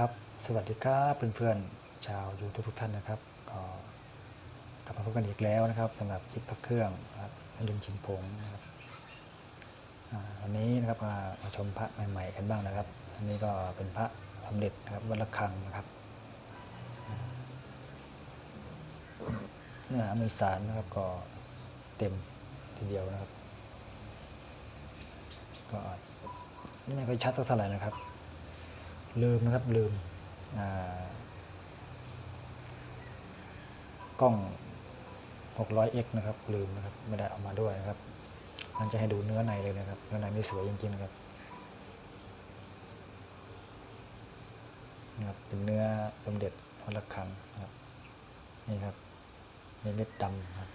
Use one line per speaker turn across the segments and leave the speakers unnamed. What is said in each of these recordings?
ครับ สวัสดีครับเพื่อนๆชาวยูทูบทุกท่านนะครับก็กลับมาพบกันอีกแล้วนะครับสำหรับจิปพระเครื่องครับนดึงชินพงนะครับวันนี้นะครับมามาชมพระใหม่ๆกันบ้างนะครับ อันนี้ก็เป็นพระสมเด็จนะครับวัดระฆังนะครับอเนื้อหามือสารนะครับก็เต็มทีเดียวนะครับ ก็ไม่ค่อยชัดสักเท่าไหร่นะครับ ลืมนะครับลืมอ่ากล้อง 600x นะครับลืมนะครับไม่ได้เอามาด้วยนะครับมันจะให้ดูเนื้อในเลยนะครับเนื้อในนี่สวยจริงๆนะครับนะครับเป็นเนื้อสมเด็จวัดระฆังนะครับนี่ครับเม็ดดำนะครับ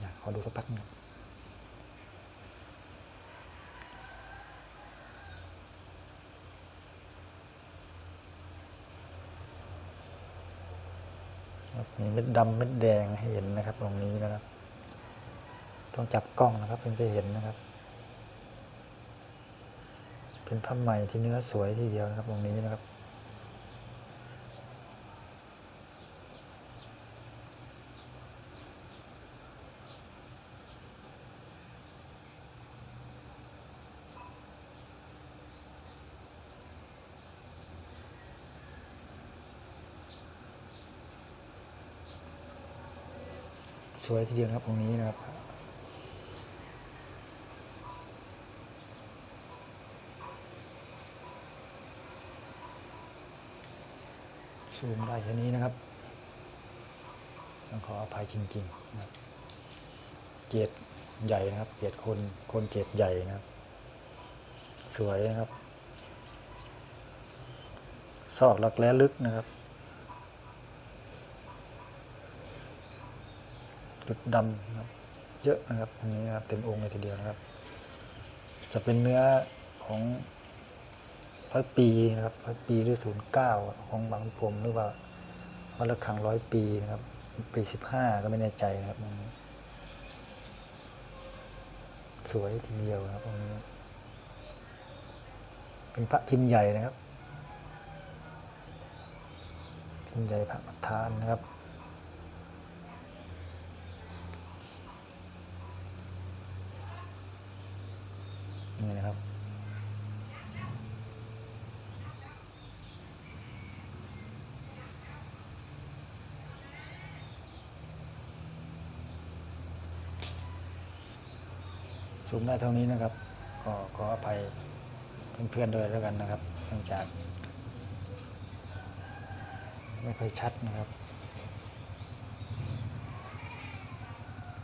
อยากขอดูสักพักหนึงครับ ครับ มีเม็ดดำเม็ดแดงให้เห็นนะครับ ตรงนี้นะครับ ต้องจับกล้องนะครับถึงจะเห็นนะครับ เป็นผ้าไหมที่เนื้อสวยทีเดียวนะครับตรงนี้นะครับ วยทีเดียวนะครับตรงนี้นะครับ ซูมได้แค่นี้นะครับ ต้องขออภัยจริงๆนะครับเกรดใหญ่นะครับ เกรดคน คนเกรดใหญ่นะครับ สวยนะครับ ซอกหลักแร้ลึกนะครับ จุดดำครับเยอะนะครับอันนี้นะครับเต็มองค์เลยทีเดียวนะครับ จะเป็นเนื้อของร้อยปีนะครับร้อยปีหรือศูนย์เก้าของบางพรมหรือว่าวัดระฆังร้อยปีนะครับปีสิบห้าก็ไม่แน่ใจนะครับตรงนี้สวยทีเดียวครับตรงนี้ เป็นพระพิมพ์ใหญ่นะครับพิมพ์ใหญ่พระประธานนะครับ ซูมได้เท่านี้นะครับ ก็ขออภัยเพื่อนๆด้วยแล้วกันนะครับเนื่องจาก ไม่ค่อยชัดนะครับ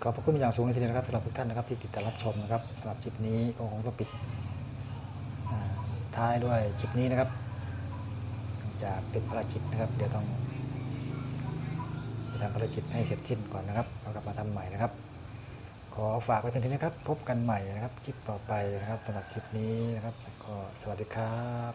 ขอบพระคุณอย่างสูงเลยทีเดียวนะครับสำหรับทุกท่านนะครับที่ติดตามรับชมนะครับสำหรับคลิปนี้ก็คงต้องปิดท้ายด้วยคลิปนี้นะครับ จากติดภารกิจนะครับ เดี๋ยวต้องไปทำภารกิจให้เสร็จสิ้นก่อนนะครับเรากลับมาทำใหม่นะครับ ขอฝากไว้เพียงเท่านี้ครับ พบกันใหม่นะครับคลิปต่อไปนะครับสำหรับคลิปนี้นะครับก็สวัสดีครับ